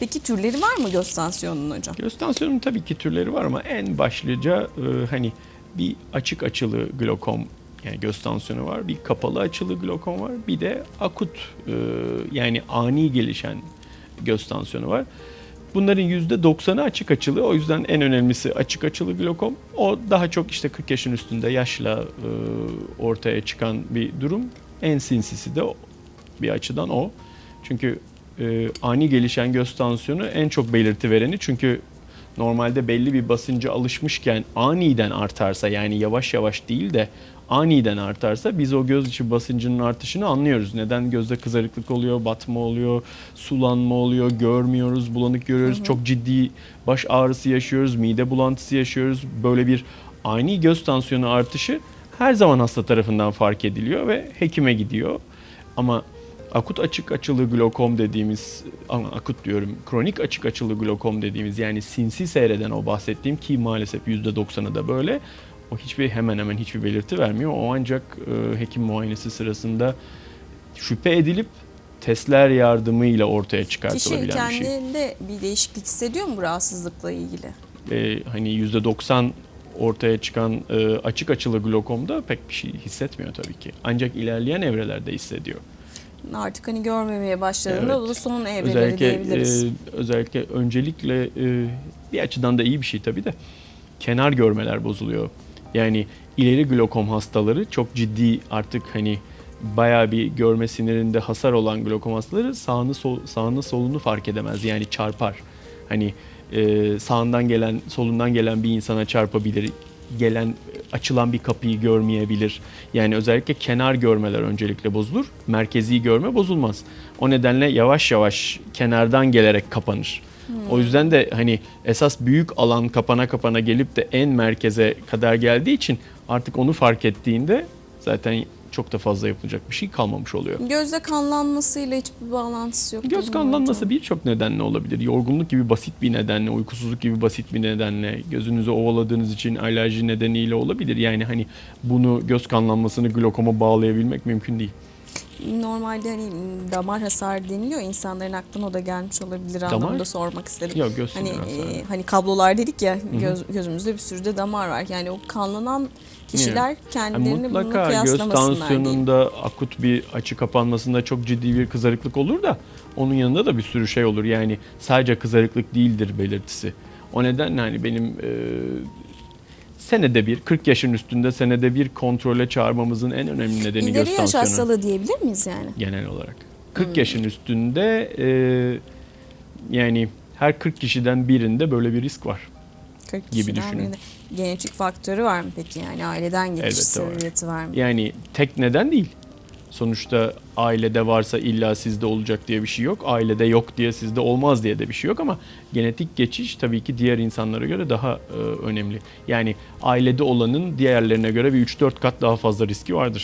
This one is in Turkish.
Peki türleri var mı göz tansiyonunun hocam? Göz tansiyonunun tabii ki türleri var ama en başlıca e, hani bir açık açılı glokom yani göz tansiyonu var, bir kapalı açılı glokom var, bir de akut e, yani ani gelişen göz tansiyonu var. Bunların %90'ı açık açılı. O yüzden en önemlisi açık açılı glokom. O daha çok işte 40 yaşın üstünde yaşla e, ortaya çıkan bir durum. En sinsisi de o- bir açıdan o. Çünkü e, ani gelişen göz tansiyonu en çok belirti vereni. Çünkü normalde belli bir basınca alışmışken aniden artarsa yani yavaş yavaş değil de aniden artarsa biz o göz içi basıncının artışını anlıyoruz. Neden gözde kızarıklık oluyor, batma oluyor, sulanma oluyor, görmüyoruz, bulanık görüyoruz. Çok ciddi baş ağrısı yaşıyoruz, mide bulantısı yaşıyoruz. Böyle bir ani göz tansiyonu artışı her zaman hasta tarafından fark ediliyor ve hekime gidiyor. Ama akut açık açılı glokom dediğimiz, akut diyorum, kronik açık açılı glokom dediğimiz yani sinsi seyreden o bahsettiğim ki maalesef %90'ı da böyle. O hiçbir hemen hemen hiçbir belirti vermiyor. O ancak e, hekim muayenesi sırasında şüphe edilip testler yardımıyla ortaya Kişi çıkartılabilen bir şey. kendinde bir değişiklik hissediyor mu bu rahatsızlıkla ilgili? E, hani %90 ortaya çıkan e, açık açılı glokomda pek bir şey hissetmiyor tabii ki. Ancak ilerleyen evrelerde hissediyor. Artık hani görmemeye başladığında Evet. son evreleri Özellikle diyebiliriz. e, özellikle öncelikle e, bir açıdan da iyi bir şey tabii de kenar görmeler bozuluyor. Yani ileri glokom hastaları çok ciddi artık hani bayağı bir görme sinirinde hasar olan glokom hastaları sağını sol, sağını solunu fark edemez. Yani çarpar. Hani e, sağından gelen solundan gelen bir insana çarpabilir. Gelen açılan bir kapıyı görmeyebilir. Yani özellikle kenar görmeler öncelikle bozulur. Merkezi görme bozulmaz. O nedenle yavaş yavaş kenardan gelerek kapanır. O yüzden de hani esas büyük alan kapana kapana gelip de en merkeze kadar geldiği için artık onu fark ettiğinde zaten çok da fazla yapılacak bir şey kalmamış oluyor. Gözde kanlanmasıyla hiçbir bağlantısı yok. Göz kanlanması birçok nedenle olabilir. Yorgunluk gibi basit bir nedenle, uykusuzluk gibi basit bir nedenle, gözünüzü ovaladığınız için alerji nedeniyle olabilir. Yani hani bunu göz kanlanmasını glokoma bağlayabilmek mümkün değil. Normalde hani damar hasarı deniliyor. İnsanların aklına o da gelmiş olabilir Damar? anlamında sormak istedim. Yok göz Hani e, hani kablolar dedik ya göz, gözümüzde bir sürü de damar var. Yani o kanlanan kişiler Yani kendilerini bununla mutlaka göz kıyaslamasınlar diye. tansiyonunda akut bir açı kapanmasında çok ciddi bir kızarıklık olur da onun yanında da bir sürü şey olur. Yani sadece kızarıklık değildir belirtisi. O nedenle hani benim e, senede bir 40 yaşın üstünde senede bir kontrole çağırmamızın en önemli nedeni göz İleri yaş tansiyonu hastalığı diyebilir miyiz yani? genel olarak. 40 yaşın üstünde e, yani her 40 kişiden birinde böyle bir risk var. 40 Gibi düşünün. birinde. Genetik faktörü var mı peki yani aileden geçiş sebebiyeti var mı? Yani tek neden değil. Sonuçta ailede varsa illa sizde olacak diye bir şey yok. Ailede yok diye sizde olmaz diye de bir şey yok ama genetik geçiş tabii ki diğer insanlara göre daha e, önemli. Yani ailede olanın diğerlerine göre bir 3-4 kat daha fazla riski vardır.